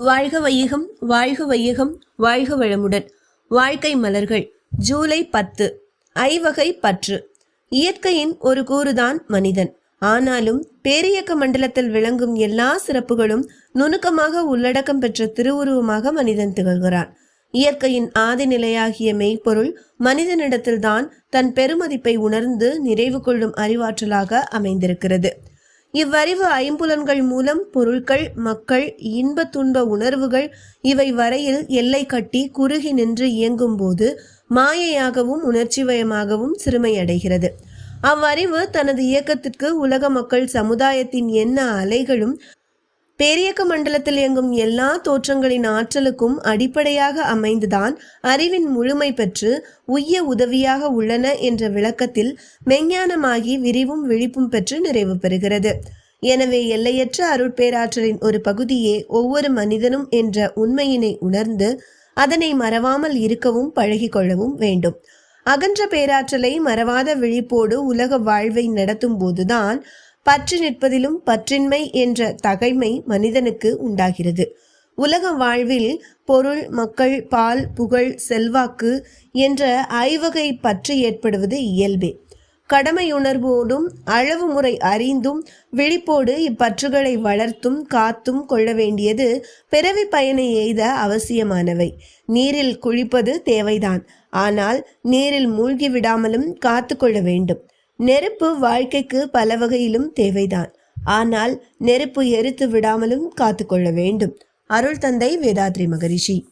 வாழ்க வையகம் வாழ்க வையகம் வாழ்க வளமுடன். வாழ்க்கை மலர்கள் ஜூலை பத்து. ஐவகை பற்று. இயற்கையின் ஒரு கூறுதான் மனிதன். ஆனாலும் பேரியக்க மண்டலத்தில் விளங்கும் எல்லா சிறப்புகளும் நுணுக்கமாக உள்ளடக்கம் பெற்ற திருவுருவமாக மனிதன் திகழ்கிறான். இயற்கையின் ஆதி நிலையாகிய மெய்ப்பொருள் மனிதனிடத்தில்தான் தன் பெருமதிப்பை உணர்ந்து நிறைவு கொள்ளும் அறிவாற்றலாக அமைந்திருக்கிறது. இவ்வறிவு ஐம்புலன்கள் மூலம் பொருட்கள் மக்கள் இன்ப துன்ப உணர்வுகள் இவை வரையில் எல்லை கட்டி குறுகி நின்று இயங்கும் போது மாயையாகவும் உணர்ச்சிவயமாகவும் சிறுமையடைகிறது. அவ்வறிவு தனது இயக்கத்திற்கு உலக மக்கள் சமுதாயத்தின் என்ன அலைகளும் பேரியக்க மண்டலத்தில் இயங்கும் எல்லா தோற்றங்களின் ஆற்றலுக்கும் அடிப்படையாக அமைந்துதான் அறிவின் முழுமை பெற்று உய்ய உதவியாக உள்ளன என்ற விளக்கத்தில் மெஞ்ஞானமாகி விரிவும் விழிப்பும் பெற்று நிறைவு பெறுகிறது. எனவே எல்லையற்ற அருட்பேராற்றலின் ஒரு பகுதியே ஒவ்வொரு மனிதனும் என்ற உண்மையினை உணர்ந்து அதனை மறவாமல் இருக்கவும் பழகிக்கொள்ளவும் வேண்டும். அகன்ற பேராற்றலை மறவாத விழிப்போடு உலக வாழ்வை நடத்தும் போதுதான் பற்று நிற்பதிலும் பற்றின்மை என்ற தகைமை மனிதனுக்கு உண்டாகிறது. உலக வாழ்வில் பொருள் மக்கள் பால் புகழ் செல்வாக்கு என்ற ஐவகை பற்று ஏற்படுவது இயல்பே. கடமையுணர்வோடும் அளவு முறை அறிந்தும் விழிப்போடு இப்பற்றுகளை வளர்த்தும் காத்தும் கொள்ள வேண்டியது பிறவி பயனை எய்த அவசியமானவை. நீரில் குளிப்பது தேவைதான். ஆனால் நீரில் மூழ்கி விடாமலும் காத்து கொள்ள வேண்டும். நெருப்பு வாழ்க்கைக்கு பல வகையிலும் தேவைதான். ஆனால் நெருப்பு எரித்து விடாமலும் காத்துக்கொள்ள வேண்டும். அருள் தந்தை வேதாத்ரி மகரிஷி.